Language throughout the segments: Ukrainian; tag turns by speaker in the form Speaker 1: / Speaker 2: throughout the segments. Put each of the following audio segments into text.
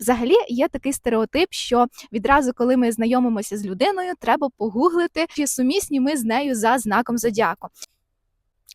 Speaker 1: Взагалі є такий стереотип, що відразу, коли ми знайомимося з людиною, треба погуглити, чи сумісні ми з нею за знаком зодіаку.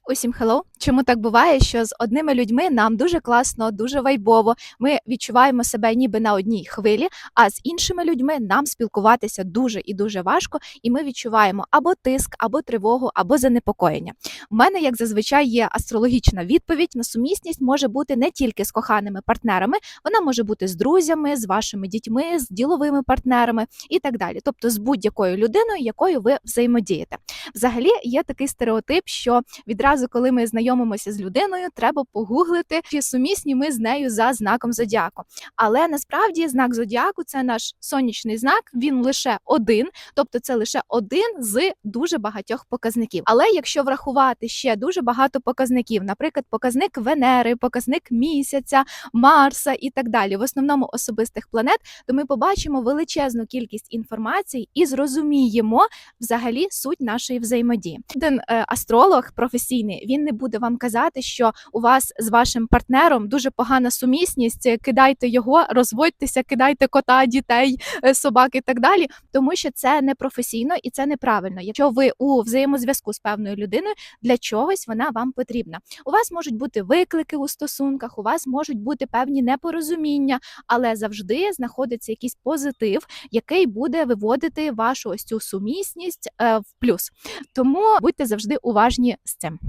Speaker 1: Усім хелло. Чому так буває, що з одними людьми нам дуже класно, дуже вайбово. Ми відчуваємо себе ніби на одній хвилі, а з іншими людьми нам спілкуватися дуже і дуже важко, і ми відчуваємо або тиск, або тривогу, або занепокоєння. У мене, як зазвичай, є астрологічна відповідь на сумісність може бути не тільки з коханими партнерами, вона може бути з друзями, з вашими дітьми, з діловими партнерами і так далі. Тобто з будь-якою людиною, якою ви взаємодієте. Взагалі є такий стереотип, що відразу, коли ми знайомимося з людиною, треба погуглити, чи сумісні ми з нею за знаком зодіаку. Але насправді знак зодіаку це наш сонячний знак. Він лише один, тобто це лише один з дуже багатьох показників. Але якщо врахувати ще дуже багато показників, наприклад, показник Венери, показник місяця, Марса і так далі, в основному особистих планет, то ми побачимо величезну кількість інформації і зрозуміємо взагалі суть нашої взаємодії. Один е, астролог професійний він не буде казати, що у вас з вашим партнером дуже погана сумісність. Кидайте його, розводьтеся, кидайте кота, дітей, е, собак і так далі, тому що це не професійно і це неправильно. Якщо ви у взаємозв'язку з певною людиною, для чогось вона вам потрібна. У вас можуть бути виклики у стосунках, у вас можуть бути певні непорозуміння, але завжди знаходиться якийсь позитив, який буде виводити вашу ось цю сумісність е, в плюс. Тому будьте завжди уважні з цим.